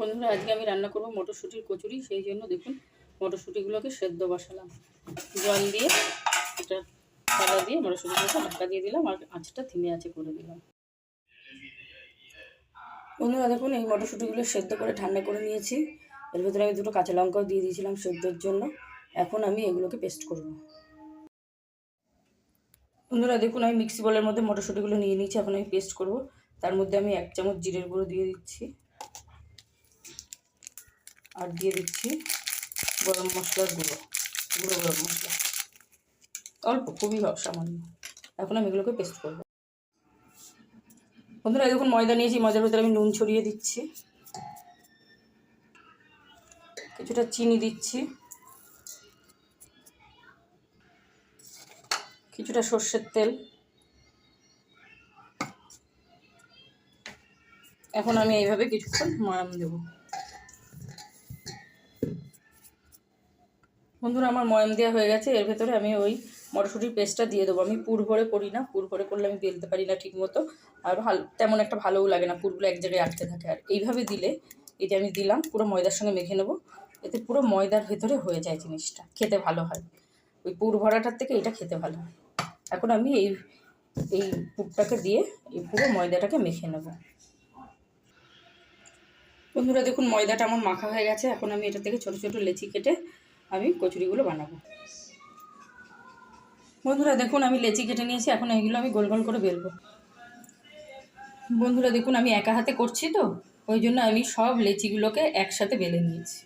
বন্ধুরা, আজকে আমি রান্না করব মটরশুঁটির কচুরি, সেই জন্য দেখুন মটরশুঁটিগুলোকে সেদ্ধ বসালাম। জল দিয়ে এটা থালা দিয়ে মটরশুঁটিগুলোকে ঢাকা দিয়ে দিলাম আর আঁচটা থিমে আছে করে দিলাম। বন্ধুরা, দেখুন এই মটরশুঁটিগুলো সেদ্ধ করে ঠান্ডা করে নিয়েছি। এর ভেতরে আমি দুটো কাঁচা লঙ্কাও দিয়ে দিয়েছিলাম সেদ্ধর জন্য। এখন আমি এগুলোকে পেস্ট করব। বন্ধুরা, দেখুন আমি মিক্সি বলের মধ্যে মটরশুঁটিগুলো নিয়ে নিয়েছি, এখন আমি পেস্ট করব। তার মধ্যে আমি এক চামচ জিরের গুঁড়ো দিয়ে দিচ্ছি। আর দিয়ে দিচ্ছি গরম মশলার গুঁড়ো গুঁড়ো গরম মশলা। অল্প, খুবই সামান্য। এখন আমি এগুলোকে পেস্ট করব। বন্ধুরা দেখুন ময়দা নিয়েছি, ময়দার ভেতরে আমি নুন ছড়িয়ে দিচ্ছি। কিছুটা চিনি দিচ্ছি। কিছুটা সর্ষের তেল। এখন আমি এইভাবে কিছুক্ষণ ময়াম দেব। বন্ধুরা, আমার ময়াম দেওয়া হয়ে গেছে। এর ভেতরে আমি ওই মটরশুঁটির পেস্টটা দিয়ে দেবো। আমি পুর ভরে করি না। পুর ভরে করলে আমি বেলতে পারি না ঠিক মতো আর ভালো তেমন একটা ভালোও লাগে না। পুরগুলো এক জায়গায় আটকে থাকে। আর এইভাবে দিলে যে আমি দিলাম, পুরো ময়দার সঙ্গে মেখে নেব। এতে পুরো ময়দার ভেতরে হয়ে যায় জিনিসটা। খেতে ভালো হয়। ওই পুর ভরাটার থেকে এটা খেতে ভালো হয়। এখন আমি এই এই পুরটাকে দিয়ে এই পুরো ময়দাটাকে মেখে নেব। বন্ধুরা, দেখুন ময়দাটা আমার মাখা হয়ে গেছে। এখন আমি এটা থেকে ছোট ছোট লেচি কেটে আমি কচুরিগুলো বানাবো। বন্ধুরা দেখুন, আমি লেচি কেটে নিয়েছি, এখন এইগুলো আমি গোল গোল করে বেলবো। বন্ধুরা দেখুন, আমি একা হাতে করছি তো, ওই জন্য আমি সব লেচিগুলোকে একসাথে বেলে নিয়েছি।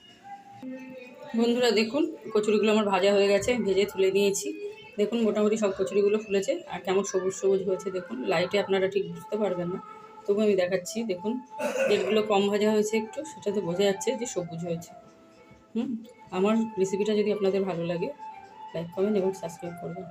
বন্ধুরা দেখুন, কচুরিগুলো আমার ভাজা হয়ে গেছে, ভেজে তুলে নিয়েছি। দেখুন, মোটামুটি সব কচুরিগুলো ফুলেছে, আর কেমন সবুজ সবুজ হয়েছে দেখুন, লাইটে আপনারা ঠিক বুঝতে পারবেন না। তবু আমি দেখাচ্ছি, দেখুন, যেগুলো কম ভাজা হয়েছে একটু, সেটাতে বোঝা যাচ্ছে যে সবুজ হয়েছে। হুম? আমার রেসিপিটা যদি আপনাদের ভালো লাগে লাইক কমেন্ট এবং সাবস্ক্রাইব করবেন।